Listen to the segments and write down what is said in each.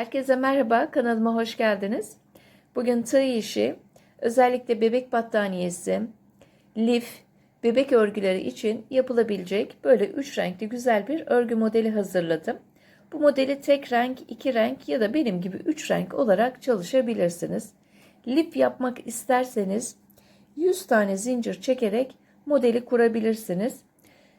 Herkese merhaba, kanalıma hoş geldiniz. Bugün tığ işi, özellikle bebek battaniyesi, lif, bebek örgüleri için yapılabilecek böyle üç renkli güzel bir örgü modeli hazırladım. Bu modeli tek renk, iki renk ya da benim gibi üç renk olarak çalışabilirsiniz. Lif yapmak isterseniz 100 tane zincir çekerek modeli kurabilirsiniz.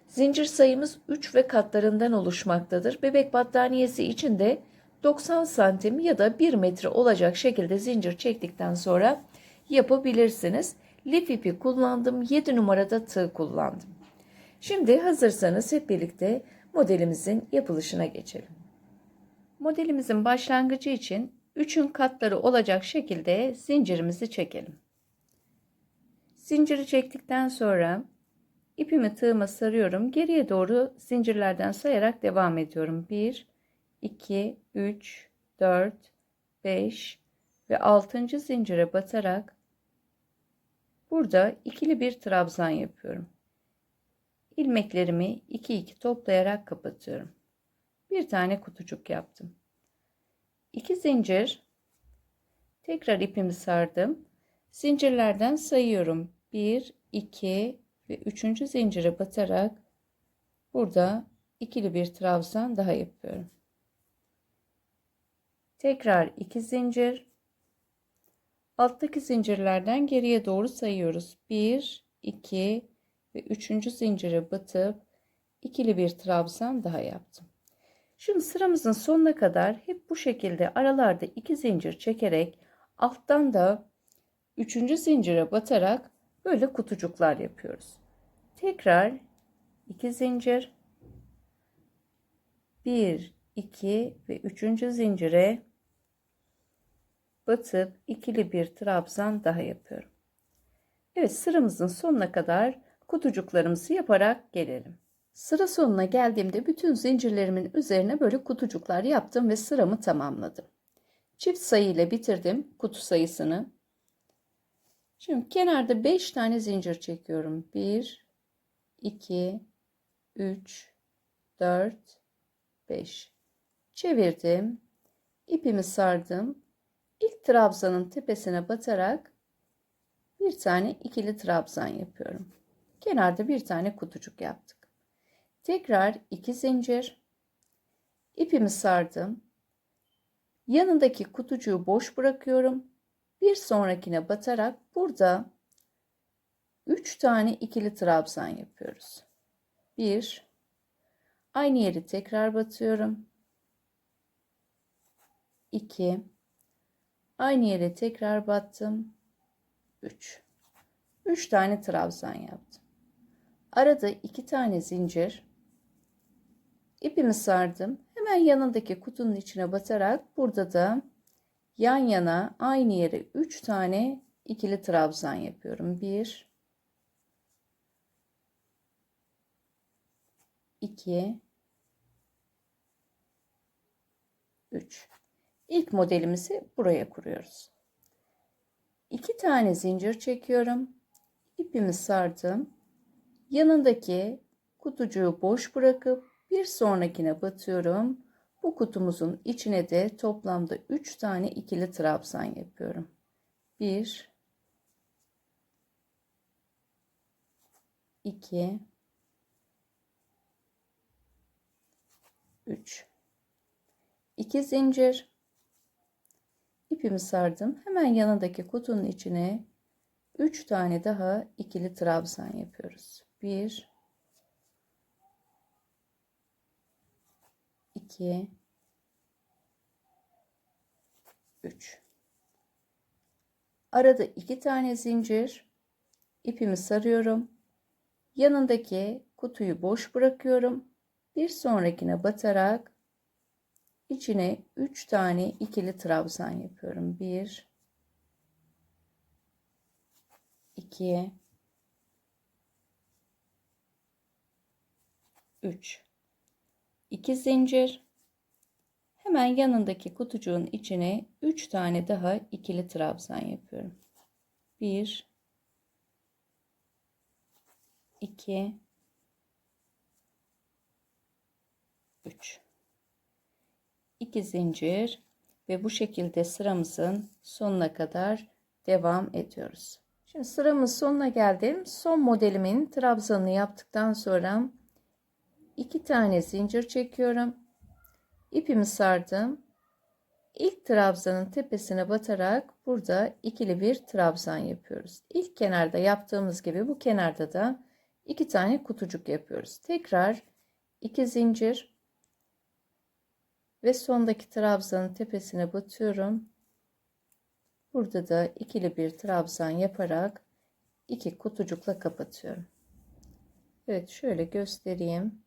Zincir sayımız 3 ve katlarından oluşmaktadır. Bebek battaniyesi için de 90 santim ya da 1 metre olacak şekilde zincir çektikten sonra yapabilirsiniz. Lif ipi kullandım. 7 numarada tığ kullandım. Şimdi hazırsanız hep birlikte modelimizin yapılışına geçelim. Modelimizin başlangıcı için 3'ün katları olacak şekilde zincirimizi çekelim. Zinciri çektikten sonra ipimi tığıma sarıyorum. Geriye doğru zincirlerden sayarak devam ediyorum. 1, 2, 3, 4, 5 ve 6. zincire batarak burada ikili bir trabzan yapıyorum. İlmeklerimi 2 2 toplayarak kapatıyorum. Bir tane kutucuk yaptım. 2 zincir tekrar ipimi sardım. Zincirlerden sayıyorum. 1 2 ve 3. zincire batarak burada ikili bir trabzan daha yapıyorum. Tekrar 2 zincir. Alttaki zincirlerden geriye doğru sayıyoruz. 1, 2 ve 3. zincire batıp ikili bir trabzan daha yaptım. Şimdi sıramızın sonuna kadar hep bu şekilde aralarda 2 zincir çekerek alttan da 3. zincire batarak böyle kutucuklar yapıyoruz. Tekrar 2 zincir 1 2 ve 3. zincire batıp ikili bir trabzan daha yapıyorum. Evet sıramızın sonuna kadar kutucuklarımızı yaparak gelelim. Sıra sonuna geldiğimde bütün zincirlerimin üzerine böyle kutucuklar yaptım ve sıramı tamamladım. Çift sayı ile bitirdim kutu sayısını. Şimdi kenarda 5 tane zincir çekiyorum. 1 2 3 4 5 çevirdim. ipimi sardım. İlk trabzanın tepesine batarak bir tane ikili trabzan yapıyorum. Kenarda bir tane kutucuk yaptık. Tekrar iki zincir. ipimi sardım. Yanındaki kutucuğu boş bırakıyorum. Bir sonrakine batarak burada 3 tane ikili trabzan yapıyoruz. 1 Aynı yeri tekrar batıyorum. 2 Aynı yere tekrar battım. 3. 3 tane trabzan yaptım. Arada 2 tane zincir. İpimi sardım. Hemen yanındaki kutunun içine batarak burada da yan yana aynı yere 3 tane ikili trabzan yapıyorum. 1 2 3 İlk modelimizi buraya kuruyoruz. İki tane zincir çekiyorum. İpimi sardım. Yanındaki kutucuğu boş bırakıp bir sonrakine batıyorum. Bu kutumuzun içine de toplamda 3 tane ikili trabzan yapıyorum. 1 2 3 2 zincir ipimi sardım. Hemen yanındaki kutunun içine 3 tane daha ikili trabzan yapıyoruz. 1 2 3 Arada 2 tane zincir ipimi sarıyorum. Yanındaki kutuyu boş bırakıyorum. Bir sonrakine batarak içine 3 tane ikili trabzan yapıyorum. 1 2 3 2 zincir hemen yanındaki kutucuğun içine 3 tane daha ikili trabzan yapıyorum. 1 2 3 2 zincir ve bu şekilde sıramızın sonuna kadar devam ediyoruz. Şimdi sıramız sonuna geldim. Son modelimin trabzanını yaptıktan sonra iki tane zincir çekiyorum. İpimi sardım. İlk trabzanın tepesine batarak burada ikili bir trabzan yapıyoruz. İlk kenarda yaptığımız gibi bu kenarda da iki tane kutucuk yapıyoruz. Tekrar iki zincir ve sondaki trabzanın tepesine batıyorum. Burada da ikili bir trabzan yaparak iki kutucukla kapatıyorum. Evet şöyle göstereyim.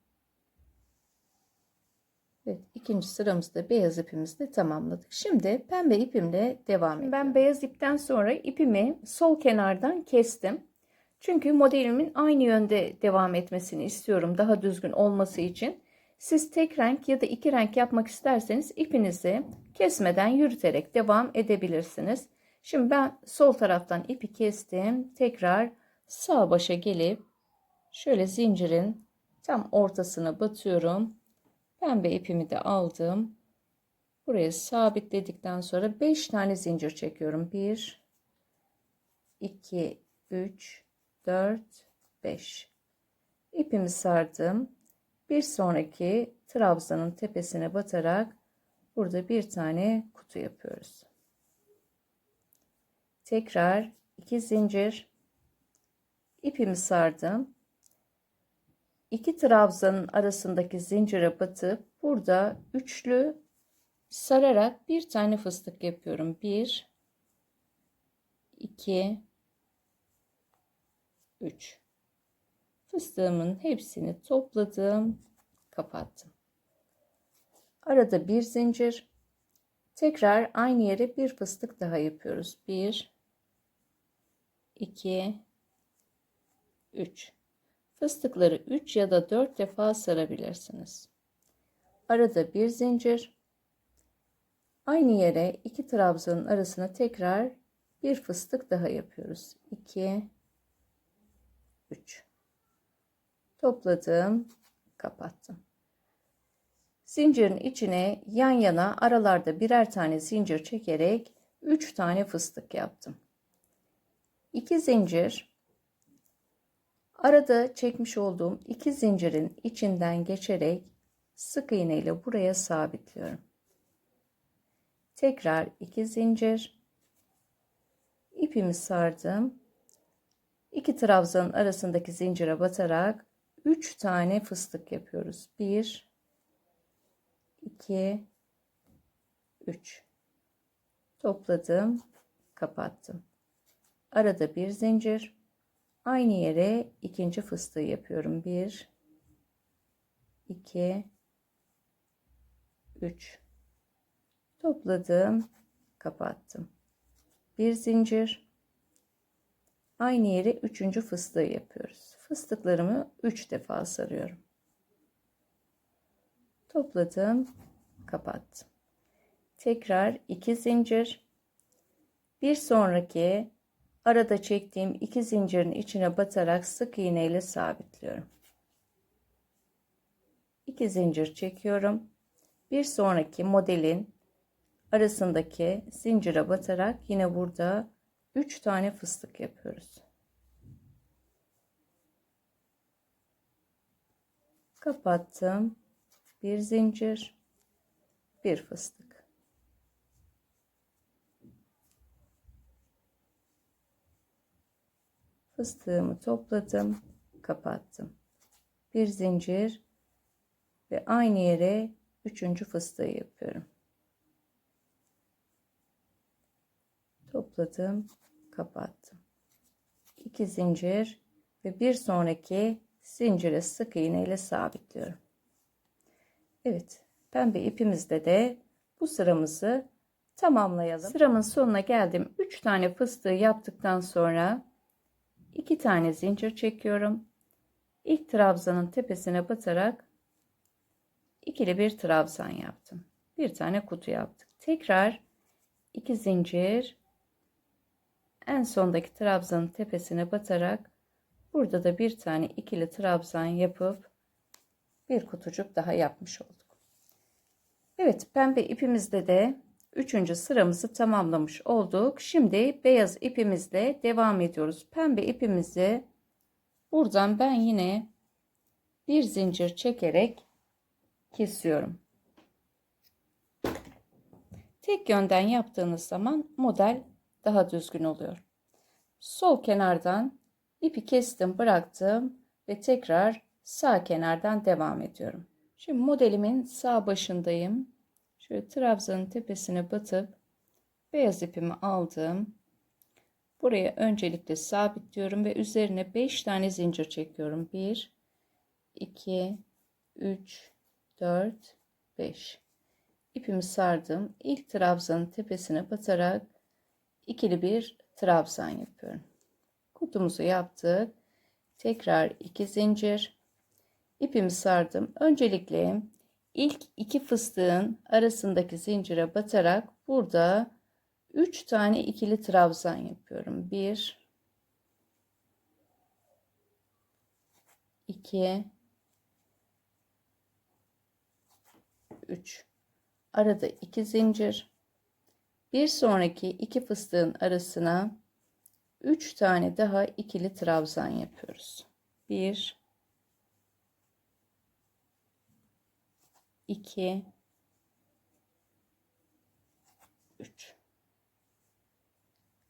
Evet, ikinci sıramızda beyaz ipimizle tamamladık. Şimdi pembe ipimle devam ediyorum. Ben beyaz ipten sonra ipimi sol kenardan kestim. Çünkü modelimin aynı yönde devam etmesini istiyorum daha düzgün olması için. Siz tek renk ya da iki renk yapmak isterseniz ipinizi kesmeden yürüterek devam edebilirsiniz. Şimdi ben sol taraftan ipi kestim. Tekrar sağ başa gelip şöyle zincirin tam ortasına batıyorum. Pembe ipimi de aldım. Buraya sabitledikten sonra 5 tane zincir çekiyorum. 1 2 3 4 5 İpimi sardım. Bir sonraki trabzanın tepesine batarak burada bir tane kutu yapıyoruz. Tekrar iki zincir ipimi sardım. İki trabzanın arasındaki zincire batıp burada üçlü sararak bir tane fıstık yapıyorum. Bir, iki, üç. Fıstığımın hepsini topladım, kapattım. Arada bir zincir. Tekrar aynı yere bir fıstık daha yapıyoruz. Bir, iki, üç. Fıstıkları 3 ya da 4 defa sarabilirsiniz. Arada bir zincir. Aynı yere iki trabzanın arasına tekrar bir fıstık daha yapıyoruz. 2 3 Topladım, kapattım. Zincirin içine yan yana aralarda birer tane zincir çekerek 3 tane fıstık yaptım. 2 zincir Arada çekmiş olduğum iki zincirin içinden geçerek sık iğne ile buraya sabitliyorum. Tekrar iki zincir. ipimi sardım. İki trabzanın arasındaki zincire batarak 3 tane fıstık yapıyoruz. 1 2 3 Topladım, kapattım. Arada bir zincir Aynı yere ikinci fıstığı yapıyorum. 1 2 3 topladım, kapattım. Bir zincir. Aynı yere üçüncü fıstığı yapıyoruz. Fıstıklarımı 3 defa sarıyorum. Topladım, kapattım. Tekrar iki zincir. Bir sonraki Arada çektiğim iki zincirin içine batarak sık iğne ile sabitliyorum. İki zincir çekiyorum. Bir sonraki modelin arasındaki zincire batarak yine burada 3 tane fıstık yapıyoruz. Kapattım. Bir zincir, bir fıstık. fıstığımı topladım kapattım bir zincir ve aynı yere üçüncü fıstığı yapıyorum topladım kapattım iki zincir ve bir sonraki zincire sık iğne ile sabitliyorum Evet pembe ipimizde de bu sıramızı tamamlayalım sıramın sonuna geldim 3 tane fıstığı yaptıktan sonra 2 tane zincir çekiyorum. İlk trabzanın tepesine batarak ikili bir trabzan yaptım. Bir tane kutu yaptık. Tekrar 2 zincir en sondaki trabzanın tepesine batarak burada da bir tane ikili trabzan yapıp bir kutucuk daha yapmış olduk. Evet pembe ipimizde de üçüncü sıramızı tamamlamış olduk. Şimdi beyaz ipimizle devam ediyoruz. Pembe ipimizi buradan ben yine bir zincir çekerek kesiyorum. Tek yönden yaptığınız zaman model daha düzgün oluyor. Sol kenardan ipi kestim, bıraktım ve tekrar sağ kenardan devam ediyorum. Şimdi modelimin sağ başındayım. Şöyle trabzanın tepesine batıp beyaz ipimi aldım. Buraya öncelikle sabitliyorum ve üzerine 5 tane zincir çekiyorum. 1 2 3 4 5 ipimi sardım. İlk trabzanın tepesine batarak ikili bir trabzan yapıyorum. Kutumuzu yaptık. Tekrar iki zincir. İpimi sardım. Öncelikle ilk iki fıstığın arasındaki zincire batarak burada 3 tane ikili trabzan yapıyorum. 1 2 3 arada iki zincir bir sonraki iki fıstığın arasına 3 tane daha ikili trabzan yapıyoruz. 1 2 3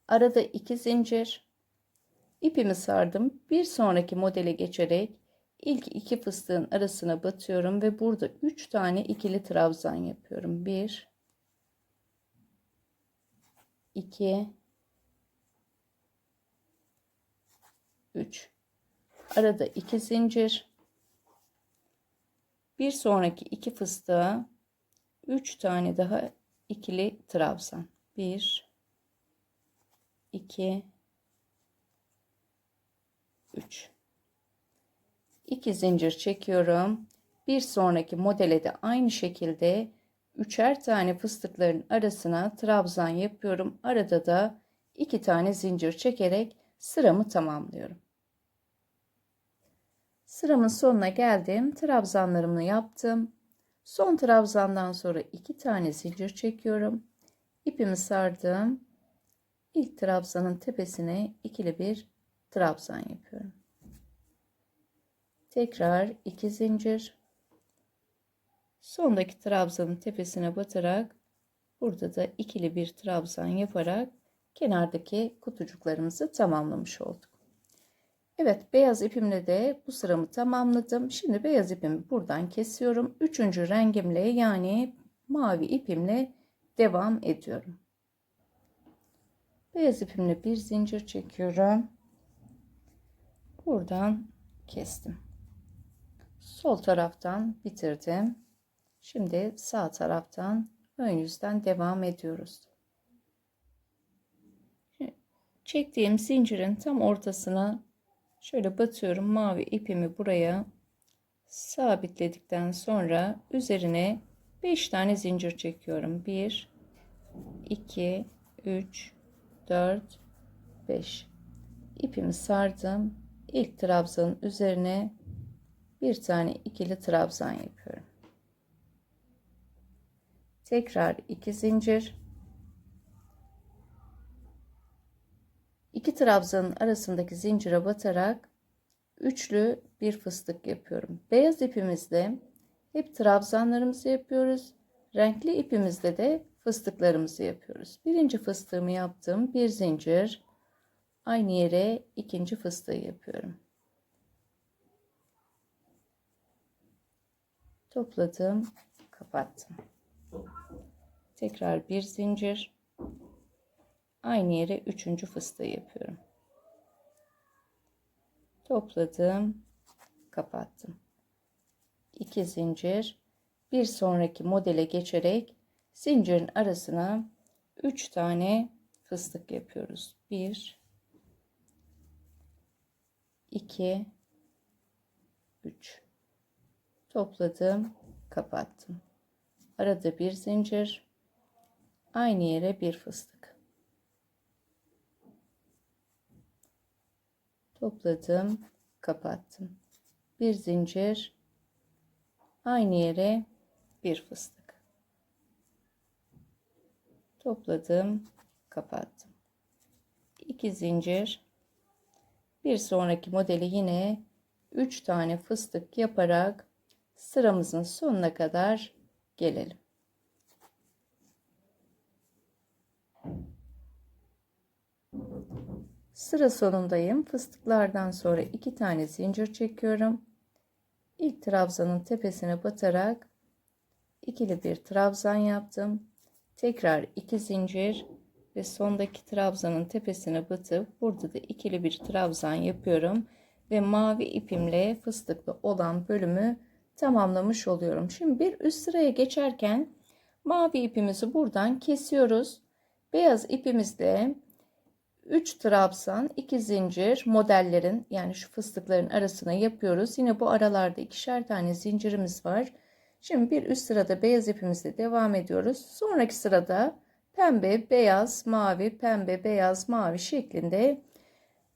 Arada iki zincir ipimi sardım. Bir sonraki modele geçerek ilk iki fıstığın arasına batıyorum ve burada 3 tane ikili trabzan yapıyorum. 1 2 3 arada iki zincir. Bir sonraki iki fıstığa 3 tane daha ikili trabzan. 1 2 3 2 zincir çekiyorum. Bir sonraki modele de aynı şekilde üçer tane fıstıkların arasına trabzan yapıyorum. Arada da iki tane zincir çekerek sıramı tamamlıyorum Sıramın sonuna geldim. Trabzanlarımı yaptım. Son trabzandan sonra iki tane zincir çekiyorum. İpimi sardım. İlk trabzanın tepesine ikili bir trabzan yapıyorum. Tekrar iki zincir. Sondaki trabzanın tepesine batarak burada da ikili bir trabzan yaparak kenardaki kutucuklarımızı tamamlamış olduk. Evet beyaz ipimle de bu sıramı tamamladım. Şimdi beyaz ipimi buradan kesiyorum. Üçüncü rengimle yani mavi ipimle devam ediyorum. Beyaz ipimle bir zincir çekiyorum. Buradan kestim. Sol taraftan bitirdim. Şimdi sağ taraftan ön yüzden devam ediyoruz. Çektiğim zincirin tam ortasına Şöyle batıyorum mavi ipimi buraya sabitledikten sonra üzerine 5 tane zincir çekiyorum. 1 2 3 4 5 ipimi sardım. İlk trabzanın üzerine bir tane ikili trabzan yapıyorum. Tekrar iki zincir. İki trabzanın arasındaki zincire batarak üçlü bir fıstık yapıyorum. Beyaz ipimizde hep trabzanlarımızı yapıyoruz. Renkli ipimizde de fıstıklarımızı yapıyoruz. Birinci fıstığımı yaptım. Bir zincir. Aynı yere ikinci fıstığı yapıyorum. Topladım. Kapattım. Tekrar bir zincir aynı yere üçüncü fıstığı yapıyorum. Topladım, kapattım. 2 zincir, bir sonraki modele geçerek zincirin arasına 3 tane fıstık yapıyoruz. 1 2 3 topladım, kapattım. Arada bir zincir, aynı yere bir fıstık. Topladım kapattım. Bir zincir aynı yere bir fıstık. Topladım kapattım. 2 zincir. Bir sonraki modeli yine 3 tane fıstık yaparak sıramızın sonuna kadar gelelim. Sıra sonundayım. Fıstıklardan sonra 2 tane zincir çekiyorum. İlk trabzanın tepesine batarak ikili bir trabzan yaptım. Tekrar 2 zincir ve sondaki trabzanın tepesine batıp burada da ikili bir trabzan yapıyorum ve mavi ipimle fıstıklı olan bölümü tamamlamış oluyorum. Şimdi bir üst sıraya geçerken mavi ipimizi buradan kesiyoruz. Beyaz ipimizle 3 trabzan, 2 zincir modellerin yani şu fıstıkların arasına yapıyoruz. Yine bu aralarda ikişer tane zincirimiz var. Şimdi bir üst sırada beyaz ipimizle devam ediyoruz. Sonraki sırada pembe, beyaz, mavi, pembe, beyaz, mavi şeklinde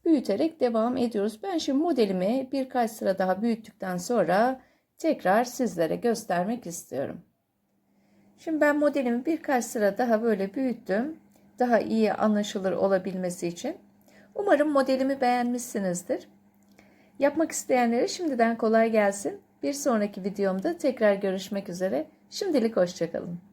büyüterek devam ediyoruz. Ben şimdi modelimi birkaç sıra daha büyüttükten sonra tekrar sizlere göstermek istiyorum. Şimdi ben modelimi birkaç sıra daha böyle büyüttüm. Daha iyi anlaşılır olabilmesi için. Umarım modelimi beğenmişsinizdir. Yapmak isteyenlere şimdiden kolay gelsin. Bir sonraki videomda tekrar görüşmek üzere. Şimdilik hoşçakalın.